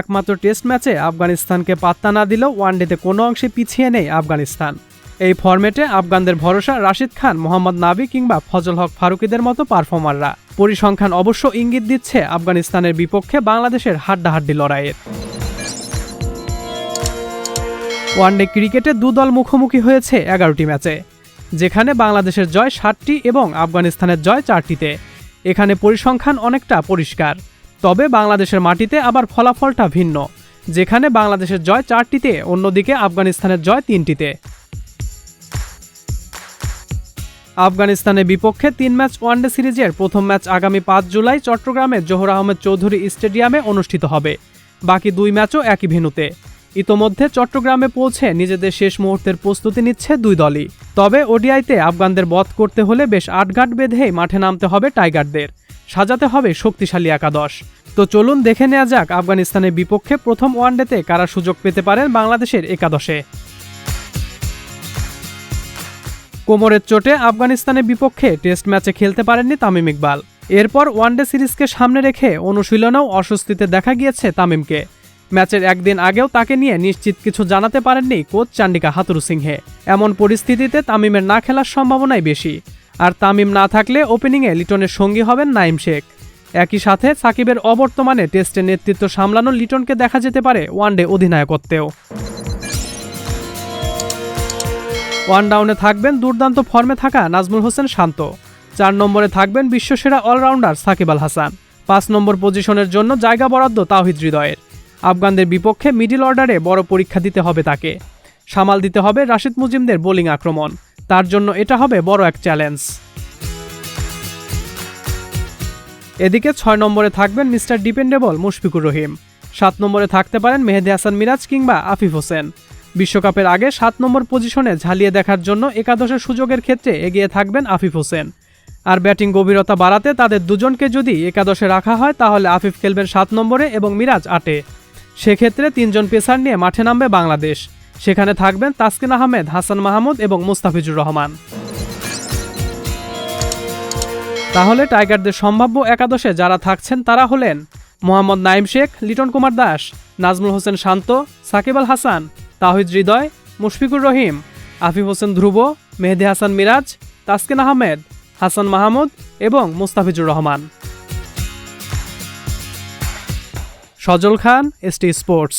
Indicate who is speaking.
Speaker 1: একমাত্র টেস্ট ম্যাচে আফগানিস্তানকে পাত্তা না দিলেও ওয়ানডেতে কোনো অংশে পিছিয়ে নেই আফগানিস্তান। এই ফরম্যাটে আফগানদের ভরসা রাশিদ খান, মোহাম্মদ নাবি কিংবা ফজল হক ফারুকিদের মতো পারফর্মাররা। পরিসংখ্যান অবশ্য ইঙ্গিত দিচ্ছে আফগানিস্তানের বিপক্ষে বাংলাদেশের হাড্ডাহাড্ডি লড়াইয়ের। ওয়ানডে ক্রিকেটে দু দল মুখোমুখি হয়েছে এগারোটি ম্যাচে, যেখানে বাংলাদেশের জয় ষাটটি এবং আফগানিস্তানের জয় চারটিতে। এখানে পরিসংখ্যান অনেকটা পরিষ্কার। তবে বাংলাদেশের মাটিতে আবার ফলাফলটা ভিন্ন, যেখানে বাংলাদেশের জয় চারটিতে, অন্যদিকে আফগানিস্তানের জয় তিনটিতে। আফগানিস্তানের বিপক্ষে তিন ম্যাচ ওয়ানডে সিরিজের প্রথম ম্যাচ আগামী পাঁচ জুলাই চট্টগ্রামে জোহর আহমেদ চৌধুরী স্টেডিয়ামে অনুষ্ঠিত হবে। বাকি দুই ম্যাচও একই ভেন্যুতে। ইতোমধ্যে চট্টগ্রামে পৌঁছে নিজেদের শেষ মুহূর্তের প্রস্তুতি নিচ্ছে দুই দলই। তবে ওডিআইতে আফগানদের বধ করতে হলে বেশ আটঘাট বেঁধেই মাঠে নামতে হবে টাইগারদের। সাজাতে হবে শক্তিশালী একাদশ। তো চলুন দেখে নেওয়া যাক আফগানিস্তানের বিপক্ষে প্রথম ওয়ানডেতে কারা সুযোগ পেতে পারেন বাংলাদেশের একাদশে। কোমরের চোটে আফগানিস্তানের বিপক্ষে টেস্ট ম্যাচে খেলতে পারেননি তামিম ইকবাল। এরপর ওয়ানডে সিরিজকে সামনে রেখে অনুশীলনেও অস্বস্তিতে দেখা গিয়েছে তামিমকে। ম্যাচের একদিন আগেও তাকে নিয়ে নিশ্চিত কিছু জানাতে পারেননি কোচ চান্ডিকা হাতুরু সিংহে। এমন পরিস্থিতিতে তামিমের না খেলার সম্ভাবনাই বেশি। আর তামিম না থাকলে ওপেনিংয়ে লিটনের সঙ্গী হবেন নাইম শেখ। একই সাথে সাকিবের অবর্তমানে টেস্টে নেতৃত্ব সামলানো লিটনকে দেখা যেতে পারে ওয়ানডে অধিনায়কত্বেও। ওয়ান ডাউনে থাকবেন দুর্দান্ত ফর্মে থাকা নাজমুল হোসেন শান্ত। চার নম্বরে থাকবেন বিশ্বসেরা অলরাউন্ডার সাকিব আল হাসান। পাঁচ নম্বর পজিশনের জন্য জায়গা বরাদ্দ তাওহিদ হৃদয়ের। আফগানদের বিপক্ষে মিডিল অর্ডারে বড় পরীক্ষা দিতে হবে তাকে। সামাল দিতে হবে রাশিদ মুজিমদের বোলিং আক্রমণ। তার জন্য এটা হবে বড় এক চ্যালেঞ্জ। এদিকে ছয় নম্বরে থাকবেন মিস্টার ডিপেন্ডেবল মুশফিকুর রহিম। সাত নম্বরে থাকতে পারেন মেহেদি হাসান মিরাজ কিংবা আফিফ হোসেন। বিশ্বকাপের আগে সাত নম্বর পজিশনে ঝালিয়ে দেখার জন্য একাদশের সুযোগের ক্ষেত্রে এগিয়ে থাকবেন আফিফ হোসেন। আর ব্যাটিং গভীরতা বাড়াতে তাদের দুজনকে যদি একাদশে রাখা হয়, তাহলে আফিফ খেলবেন সাত নম্বরে এবং মিরাজ আটে। সেক্ষেত্রে তিনজন পেসার নিয়ে মাঠে নামবে বাংলাদেশ। সেখানে থাকবেন তাসকিন আহমেদ, হাসান মাহমুদ এবং মুস্তাফিজুর রহমান। তাহলে টাইগারদের সম্ভাব্য একাদশে যারা থাকছেন তারা হলেন মোহাম্মদ নাইম শেখ, লিটন কুমার দাস, নাজমুল হোসেন শান্ত, সাকিব আল হাসান, তাহিদ হৃদয়, মুশফিকুর রহিম, আফিফ হোসেন ধ্রুব, মেহেদি হাসান মিরাজ, তাসকিন আহমেদ, হাসান মাহমুদ এবং Mustafizur Rahman. Sajal Khan ST sports.